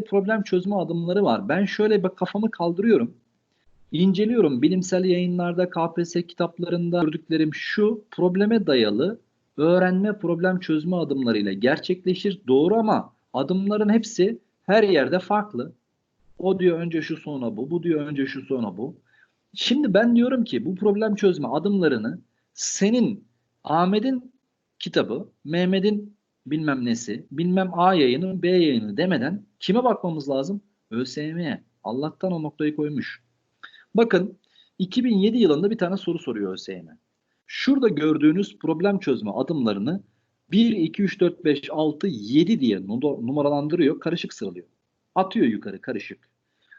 problem çözme adımları var. Ben şöyle bak kafamı kaldırıyorum. İnceliyorum. Bilimsel yayınlarda, KPSS kitaplarında gördüklerim şu probleme dayalı öğrenme problem çözme adımlarıyla gerçekleşir. Doğru ama adımların hepsi her yerde farklı. O diyor önce şu sonra bu, bu diyor önce şu sonra bu. Şimdi ben diyorum ki bu problem çözme adımlarını senin Ahmet'in kitabı, Mehmet'in bilmem nesi, bilmem A yayını, B yayını demeden kime bakmamız lazım? ÖSYM'ye. Allah'tan o noktayı koymuş. Bakın 2007 yılında bir tane soru soruyor ÖSYM. Şurada gördüğünüz problem çözme adımlarını 1, 2, 3, 4, 5, 6, 7 diye numaralandırıyor, karışık sıralıyor. Atıyor yukarı karışık.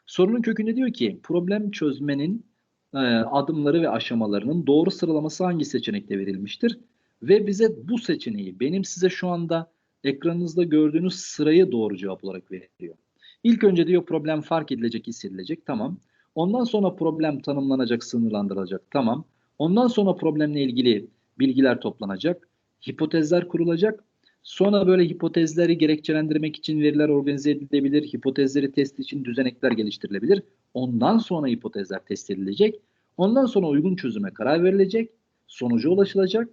Sorunun kökünde diyor ki problem çözmenin e, adımları ve aşamalarının doğru sıralaması hangi seçenekte verilmiştir? Ve bize bu seçeneği benim size şu anda ekranınızda gördüğünüz sırayı doğru cevap olarak veriyor. İlk önce diyor problem fark edilecek, hissedilecek. Tamam. Ondan sonra problem tanımlanacak, sınırlandırılacak. Tamam. Ondan sonra problemle ilgili bilgiler toplanacak. Hipotezler kurulacak. Sonra böyle hipotezleri gerekçelendirmek için veriler organize edilebilir. Hipotezleri test için düzenekler geliştirilebilir. Ondan sonra hipotezler test edilecek. Ondan sonra uygun çözüme karar verilecek. Sonuca ulaşılacak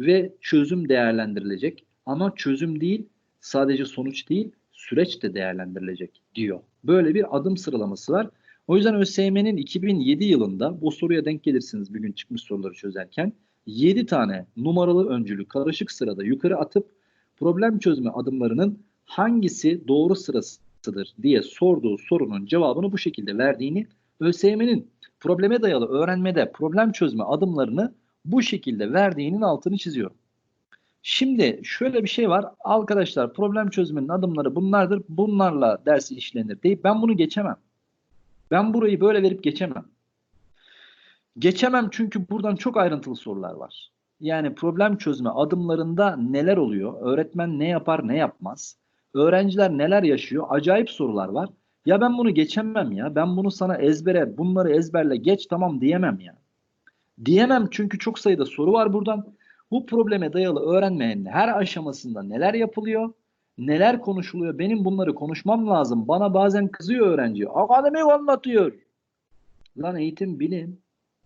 ve çözüm değerlendirilecek. Ama çözüm değil, sadece sonuç değil, süreç de değerlendirilecek diyor. Böyle bir adım sıralaması var. O yüzden ÖSYM'nin 2007 yılında bu soruya denk gelirsiniz bir gün çıkmış soruları çözerken 7 tane numaralı öncülü karışık sırada yukarı atıp problem çözme adımlarının hangisi doğru sırasıdır diye sorduğu sorunun cevabını bu şekilde verdiğini ÖSYM'nin probleme dayalı öğrenmede problem çözme adımlarını bu şekilde verdiğinin altını çiziyorum. Şimdi şöyle bir şey var. Arkadaşlar problem çözmenin adımları bunlardır. Bunlarla dersi işlenir deyip ben bunu geçemem. Ben burayı böyle verip geçemem. Geçemem çünkü buradan çok ayrıntılı sorular var. Yani problem çözme adımlarında neler oluyor? Öğretmen ne yapar, ne yapmaz? Öğrenciler neler yaşıyor? Acayip sorular var. Ya ben bunu geçemem ya. Ben bunu sana ezbere, bunları ezberle geç tamam diyemem ya. Diyemem çünkü çok sayıda soru var buradan. Bu probleme dayalı öğrenmenin her aşamasında neler yapılıyor? Neler konuşuluyor? Benim bunları konuşmam lazım. Bana bazen kızıyor öğrenci. Akademik anlatıyor. Lan eğitim bilim.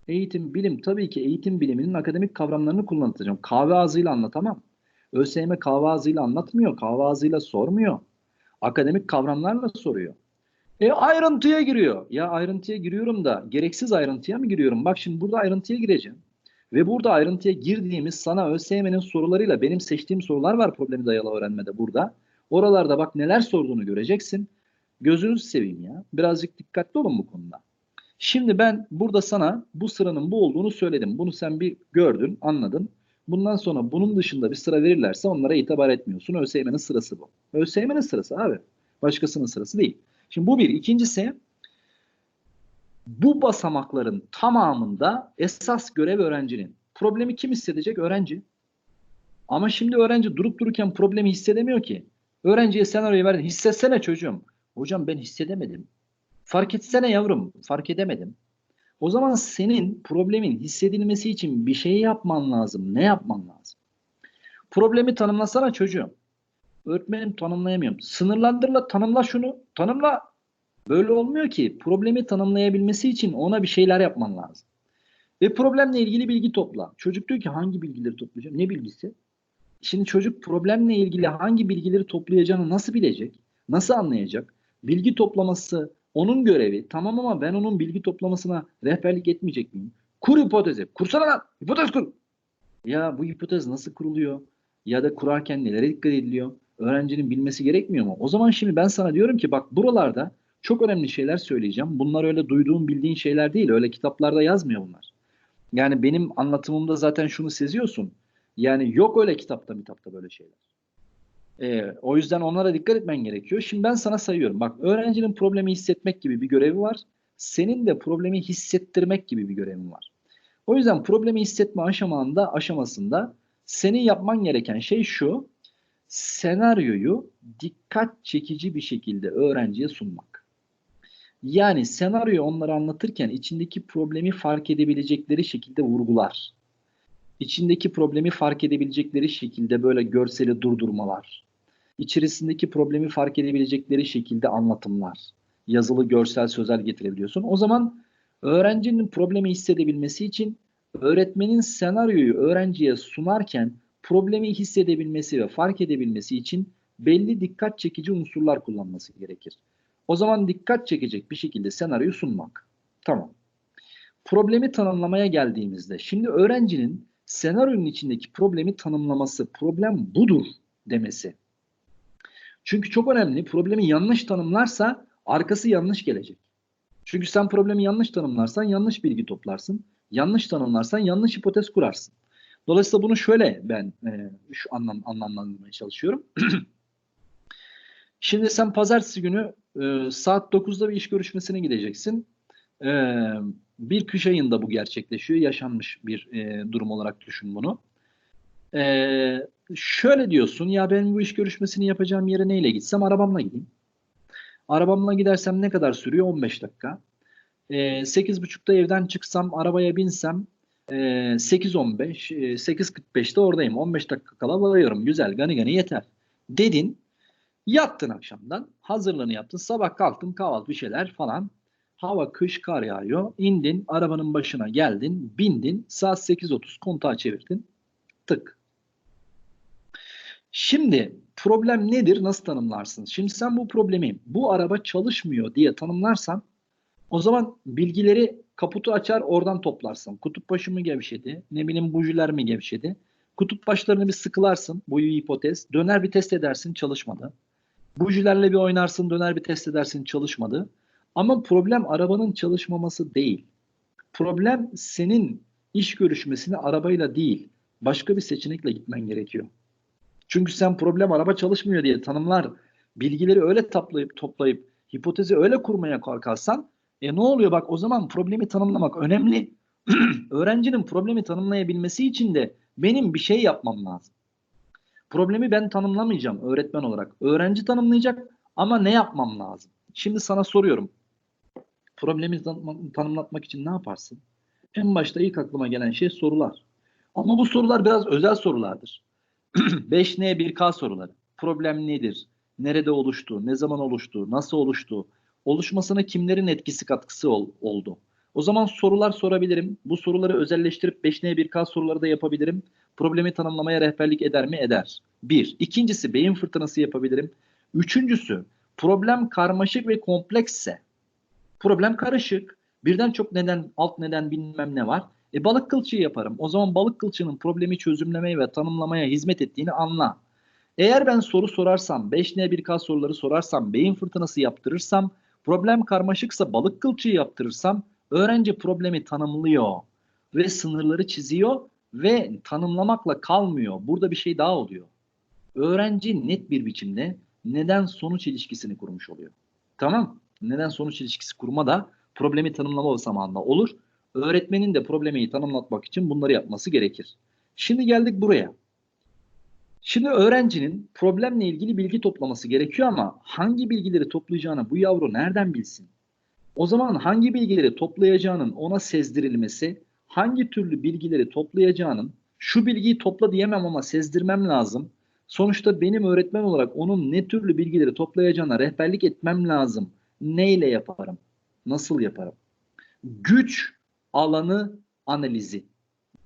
Eğitim bilim tabii ki eğitim biliminin akademik kavramlarını kullanacağım. Kahve ağzıyla anlatamam. ÖSYM kahve ağzıyla anlatmıyor. Kahve ağzıyla sormuyor. Akademik kavramlarla soruyor. E ayrıntıya giriyor. Ya ayrıntıya giriyorum da gereksiz ayrıntıya mı giriyorum? Bak şimdi burada ayrıntıya gireceğim. Ve burada ayrıntıya girdiğimiz sana ÖSYM'nin sorularıyla benim seçtiğim sorular var problemi dayalı öğrenmede burada. Oralarda bak neler sorduğunu göreceksin. Gözünüzü seveyim ya. Birazcık dikkatli olun bu konuda. Şimdi ben burada sana bu sıranın bu olduğunu söyledim. Bunu sen bir gördün, anladın. Bundan sonra bunun dışında bir sıra verirlerse onlara itibar etmiyorsun. ÖSYM'nin sırası bu. ÖSYM'nin sırası abi. Başkasının sırası değil. Şimdi bu bir. İkincisi bu basamakların tamamında esas görev öğrencinin. Problemi kim hissedecek? Öğrenci. Ama şimdi öğrenci durup dururken problemi hissedemiyor ki. Öğrenciye senaryoyu verdin. Hissetsene çocuğum. Hocam ben hissedemedim. Fark etsene yavrum. Fark edemedim. O zaman senin problemin hissedilmesi için bir şey yapman lazım. Ne yapman lazım? Problemi tanımlasana çocuğum. Öğretmenim tanımlayamıyorum. Sınırlandırla tanımla şunu. Tanımla. Böyle olmuyor ki. Problemi tanımlayabilmesi için ona bir şeyler yapman lazım. Ve problemle ilgili bilgi topla. Çocuk diyor ki hangi bilgileri toplayacağım? Ne bilgisi? Şimdi çocuk problemle ilgili hangi bilgileri toplayacağını nasıl bilecek? Nasıl anlayacak? Bilgi toplaması onun görevi. Tamam ama ben onun bilgi toplamasına rehberlik etmeyecek miyim? Kur hipotezi. Kursana lan. Hipotez kur. Ya bu hipotez nasıl kuruluyor? Ya da kurarken nelere dikkat ediliyor? Öğrencinin bilmesi gerekmiyor mu? O zaman şimdi ben sana diyorum ki bak buralarda çok önemli şeyler söyleyeceğim. Bunlar öyle duyduğun bildiğin şeyler değil. Öyle kitaplarda yazmıyor bunlar. Yani benim anlatımımda zaten şunu seziyorsun. Yani yok öyle kitapta kitapta böyle şeyler. Ee, o yüzden onlara dikkat etmen gerekiyor. Şimdi ben sana sayıyorum. Bak öğrencinin problemi hissetmek gibi bir görevi var. Senin de problemi hissettirmek gibi bir görevin var. O yüzden problemi hissetme aşamanda aşamasında senin yapman gereken şey şu. Senaryoyu dikkat çekici bir şekilde öğrenciye sunmak. Yani senaryoyu onlara anlatırken içindeki problemi fark edebilecekleri şekilde vurgular. İçindeki problemi fark edebilecekleri şekilde böyle görseli durdurmalar. içerisindeki problemi fark edebilecekleri şekilde anlatımlar, yazılı, görsel, sözel getirebiliyorsun. O zaman öğrencinin problemi hissedebilmesi için öğretmenin senaryoyu öğrenciye sunarken problemi hissedebilmesi ve fark edebilmesi için belli dikkat çekici unsurlar kullanması gerekir. O zaman dikkat çekecek bir şekilde senaryoyu sunmak. Tamam. Problemi tanımlamaya geldiğimizde şimdi öğrencinin senaryonun içindeki problemi tanımlaması, problem budur demesi. Çünkü çok önemli. Problemi yanlış tanımlarsa arkası yanlış gelecek. Çünkü sen problemi yanlış tanımlarsan yanlış bilgi toplarsın. Yanlış tanımlarsan yanlış hipotez kurarsın. Dolayısıyla bunu şöyle ben e, şu anlam anlamlandırmaya çalışıyorum. Şimdi sen pazartesi günü e, saat 9'da bir iş görüşmesine gideceksin. E, bir kış ayında bu gerçekleşiyor. Yaşanmış bir e, durum olarak düşün bunu. E, şöyle diyorsun ya ben bu iş görüşmesini yapacağım yere neyle gitsem arabamla gideyim. Arabamla gidersem ne kadar sürüyor? 15 dakika. E, 8.30'da evden çıksam arabaya binsem 8.15 e, 8.45'te oradayım. 15 dakika kala varıyorum. Güzel gani gani yeter. Dedin Yattın akşamdan. Hazırlığını yaptın. Sabah kalktın kahvaltı bir şeyler falan. Hava kış kar yağıyor. İndin arabanın başına geldin. Bindin. Saat 8.30 kontağı çevirdin. Tık. Şimdi problem nedir? Nasıl tanımlarsın? Şimdi sen bu problemi bu araba çalışmıyor diye tanımlarsan o zaman bilgileri kaputu açar oradan toplarsın. Kutup başı mı gevşedi? Ne bileyim bujiler mi gevşedi? Kutup başlarını bir sıkılarsın. Bu bir hipotez. Döner bir test edersin çalışmadı. Bujilerle bir oynarsın, döner bir test edersin çalışmadı. Ama problem arabanın çalışmaması değil. Problem senin iş görüşmesine arabayla değil, başka bir seçenekle gitmen gerekiyor. Çünkü sen problem araba çalışmıyor diye tanımlar, bilgileri öyle toplayıp toplayıp hipotezi öyle kurmaya kalkarsan e ne oluyor bak o zaman problemi tanımlamak önemli. Öğrencinin problemi tanımlayabilmesi için de benim bir şey yapmam lazım. Problemi ben tanımlamayacağım öğretmen olarak. Öğrenci tanımlayacak ama ne yapmam lazım? Şimdi sana soruyorum. Problemi tanımlatmak için ne yaparsın? En başta ilk aklıma gelen şey sorular. Ama bu sorular biraz özel sorulardır. 5N 1K soruları. Problem nedir? Nerede oluştu? Ne zaman oluştu? Nasıl oluştu? Oluşmasına kimlerin etkisi katkısı ol, oldu? O zaman sorular sorabilirim. Bu soruları özelleştirip 5N 1K soruları da yapabilirim problemi tanımlamaya rehberlik eder mi? Eder. Bir. İkincisi beyin fırtınası yapabilirim. Üçüncüsü problem karmaşık ve kompleksse problem karışık. Birden çok neden, alt neden bilmem ne var. E balık kılçığı yaparım. O zaman balık kılçığının problemi çözümlemeye ve tanımlamaya hizmet ettiğini anla. Eğer ben soru sorarsam, 5N 1K soruları sorarsam, beyin fırtınası yaptırırsam, problem karmaşıksa balık kılçığı yaptırırsam, öğrenci problemi tanımlıyor ve sınırları çiziyor ve tanımlamakla kalmıyor. Burada bir şey daha oluyor. Öğrenci net bir biçimde neden sonuç ilişkisini kurmuş oluyor. Tamam? Neden sonuç ilişkisi kurma da problemi tanımlama basamağında olur. Öğretmenin de problemi tanımlatmak için bunları yapması gerekir. Şimdi geldik buraya. Şimdi öğrencinin problemle ilgili bilgi toplaması gerekiyor ama hangi bilgileri toplayacağını bu yavru nereden bilsin? O zaman hangi bilgileri toplayacağının ona sezdirilmesi hangi türlü bilgileri toplayacağının şu bilgiyi topla diyemem ama sezdirmem lazım. Sonuçta benim öğretmen olarak onun ne türlü bilgileri toplayacağına rehberlik etmem lazım. Neyle yaparım? Nasıl yaparım? Güç alanı analizi.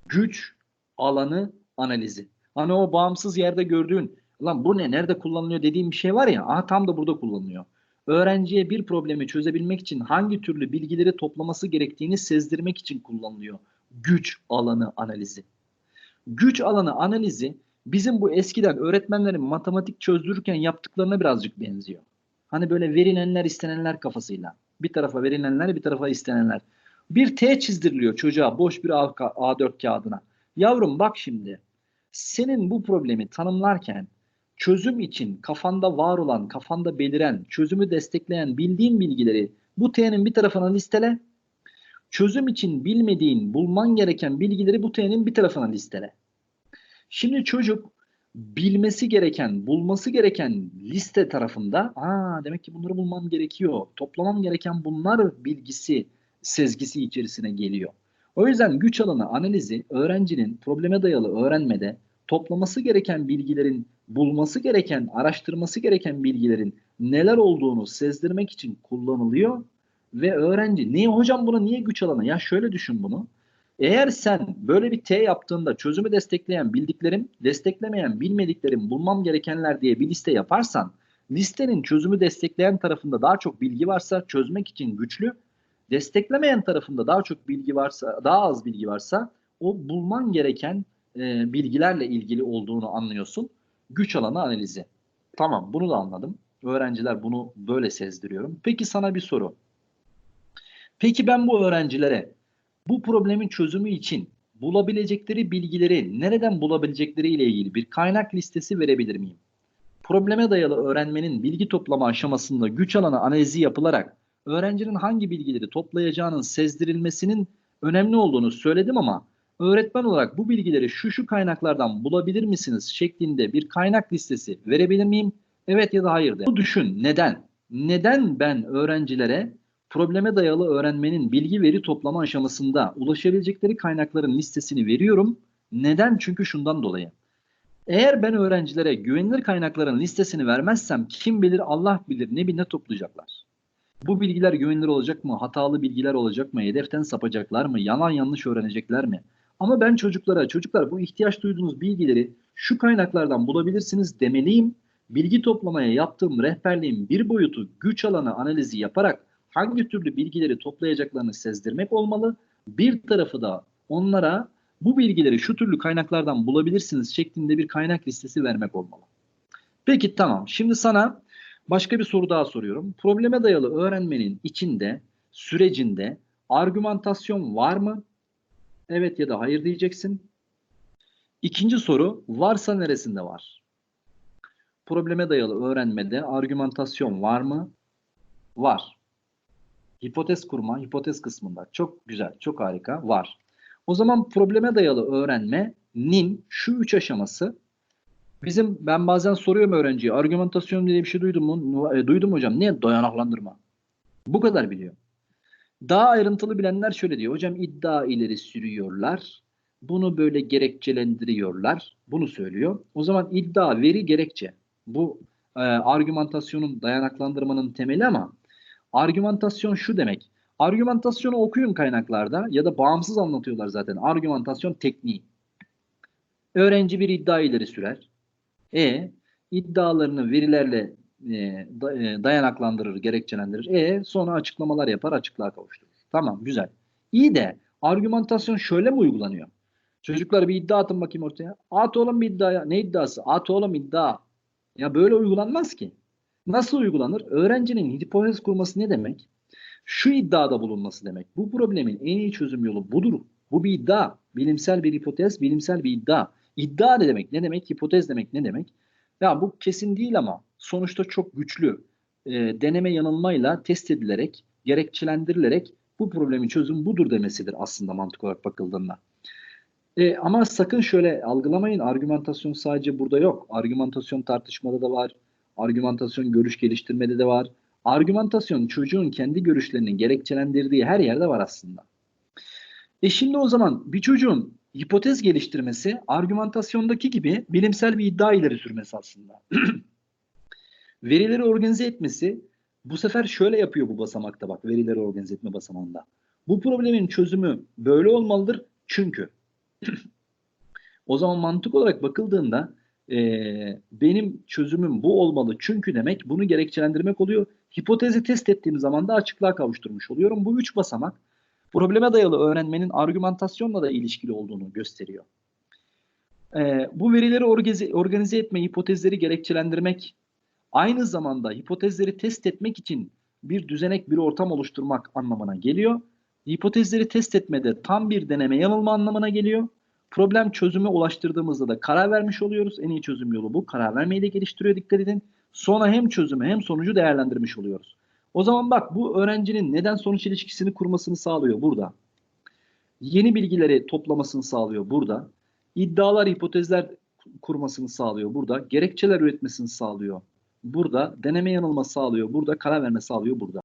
Güç alanı analizi. Hani o bağımsız yerde gördüğün lan bu ne nerede kullanılıyor dediğim bir şey var ya aha tam da burada kullanılıyor öğrenciye bir problemi çözebilmek için hangi türlü bilgileri toplaması gerektiğini sezdirmek için kullanılıyor. Güç alanı analizi. Güç alanı analizi bizim bu eskiden öğretmenlerin matematik çözdürürken yaptıklarına birazcık benziyor. Hani böyle verilenler istenenler kafasıyla. Bir tarafa verilenler bir tarafa istenenler. Bir T çizdiriliyor çocuğa boş bir A4 kağıdına. Yavrum bak şimdi senin bu problemi tanımlarken çözüm için kafanda var olan, kafanda beliren, çözümü destekleyen bildiğin bilgileri bu T'nin bir tarafına listele. Çözüm için bilmediğin, bulman gereken bilgileri bu T'nin bir tarafına listele. Şimdi çocuk bilmesi gereken, bulması gereken liste tarafında aa demek ki bunları bulmam gerekiyor. Toplamam gereken bunlar bilgisi, sezgisi içerisine geliyor. O yüzden güç alanı analizi öğrencinin probleme dayalı öğrenmede toplaması gereken bilgilerin bulması gereken, araştırması gereken bilgilerin neler olduğunu sezdirmek için kullanılıyor ve öğrenci niye hocam buna niye güç alanı? Ya şöyle düşün bunu. Eğer sen böyle bir T yaptığında çözümü destekleyen bildiklerim, desteklemeyen bilmediklerim, bulmam gerekenler diye bir liste yaparsan, listenin çözümü destekleyen tarafında daha çok bilgi varsa çözmek için güçlü, desteklemeyen tarafında daha çok bilgi varsa, daha az bilgi varsa o bulman gereken e, bilgilerle ilgili olduğunu anlıyorsun. Güç alanı analizi. Tamam bunu da anladım. Öğrenciler bunu böyle sezdiriyorum. Peki sana bir soru. Peki ben bu öğrencilere bu problemin çözümü için bulabilecekleri bilgileri nereden bulabilecekleri ile ilgili bir kaynak listesi verebilir miyim? Probleme dayalı öğrenmenin bilgi toplama aşamasında güç alanı analizi yapılarak öğrencinin hangi bilgileri toplayacağının sezdirilmesinin önemli olduğunu söyledim ama öğretmen olarak bu bilgileri şu şu kaynaklardan bulabilir misiniz şeklinde bir kaynak listesi verebilir miyim? Evet ya da hayır de. Bu düşün. Neden? Neden ben öğrencilere probleme dayalı öğrenmenin bilgi veri toplama aşamasında ulaşabilecekleri kaynakların listesini veriyorum? Neden? Çünkü şundan dolayı. Eğer ben öğrencilere güvenilir kaynakların listesini vermezsem kim bilir Allah bilir ne bir ne toplayacaklar. Bu bilgiler güvenilir olacak mı? Hatalı bilgiler olacak mı? Hedeften sapacaklar mı? Yalan yanlış öğrenecekler mi? Ama ben çocuklara, çocuklar bu ihtiyaç duyduğunuz bilgileri şu kaynaklardan bulabilirsiniz demeliyim. Bilgi toplamaya yaptığım rehberliğin bir boyutu güç alanı analizi yaparak hangi türlü bilgileri toplayacaklarını sezdirmek olmalı. Bir tarafı da onlara bu bilgileri şu türlü kaynaklardan bulabilirsiniz şeklinde bir kaynak listesi vermek olmalı. Peki tamam. Şimdi sana başka bir soru daha soruyorum. Probleme dayalı öğrenmenin içinde, sürecinde argümantasyon var mı? Evet ya da hayır diyeceksin. İkinci soru varsa neresinde var? Probleme dayalı öğrenmede argümantasyon var mı? Var. Hipotez kurma, hipotez kısmında. Çok güzel, çok harika. Var. O zaman probleme dayalı öğrenmenin şu üç aşaması bizim ben bazen soruyorum öğrenciye argümantasyon diye bir şey duydum mu? E, duydum hocam. Ne? Dayanaklandırma. Bu kadar biliyor. Daha ayrıntılı bilenler şöyle diyor. Hocam iddia ileri sürüyorlar. Bunu böyle gerekçelendiriyorlar. Bunu söylüyor. O zaman iddia, veri, gerekçe. Bu e, argümantasyonun, dayanaklandırmanın temeli ama argümantasyon şu demek. Argümantasyonu okuyun kaynaklarda ya da bağımsız anlatıyorlar zaten. Argümantasyon tekniği. Öğrenci bir iddia ileri sürer. E iddialarını verilerle e, e, dayanaklandırır, gerekçelendirir. E sonra açıklamalar yapar, açıklığa kavuşturur. Tamam, güzel. İyi de argümantasyon şöyle mi uygulanıyor? Çocuklar bir iddia atın bakayım ortaya. At oğlum bir iddiaya. Ne iddiası? At oğlum iddia. Ya böyle uygulanmaz ki. Nasıl uygulanır? Öğrencinin hipotez kurması ne demek? Şu iddiada bulunması demek. Bu problemin en iyi çözüm yolu budur. Bu bir iddia. Bilimsel bir hipotez, bilimsel bir iddia. İddia ne demek? Ne demek? Hipotez demek ne demek? Ya bu kesin değil ama sonuçta çok güçlü e, deneme yanılmayla test edilerek, gerekçelendirilerek bu problemin çözümü budur demesidir aslında mantık olarak bakıldığında. E, ama sakın şöyle algılamayın. Argümantasyon sadece burada yok. Argümantasyon tartışmada da var. Argümantasyon görüş geliştirmede de var. Argümantasyon çocuğun kendi görüşlerini gerekçelendirdiği her yerde var aslında. E şimdi o zaman bir çocuğun hipotez geliştirmesi argümantasyondaki gibi bilimsel bir iddia ileri sürmesi aslında. verileri organize etmesi bu sefer şöyle yapıyor bu basamakta bak verileri organize etme basamağında. Bu problemin çözümü böyle olmalıdır çünkü. o zaman mantık olarak bakıldığında e, benim çözümüm bu olmalı çünkü demek bunu gerekçelendirmek oluyor. Hipotezi test ettiğim zaman da açıklığa kavuşturmuş oluyorum. Bu üç basamak probleme dayalı öğrenmenin argümantasyonla da ilişkili olduğunu gösteriyor. E, bu verileri organize, organize etme, hipotezleri gerekçelendirmek, aynı zamanda hipotezleri test etmek için bir düzenek, bir ortam oluşturmak anlamına geliyor. Hipotezleri test etmede tam bir deneme yanılma anlamına geliyor. Problem çözüme ulaştırdığımızda da karar vermiş oluyoruz. En iyi çözüm yolu bu. Karar vermeyi de geliştiriyor dikkat edin. Sonra hem çözümü hem sonucu değerlendirmiş oluyoruz. O zaman bak bu öğrencinin neden sonuç ilişkisini kurmasını sağlıyor burada. Yeni bilgileri toplamasını sağlıyor burada. İddialar, hipotezler kurmasını sağlıyor burada. Gerekçeler üretmesini sağlıyor burada. Deneme yanılma sağlıyor burada. Karar verme sağlıyor burada.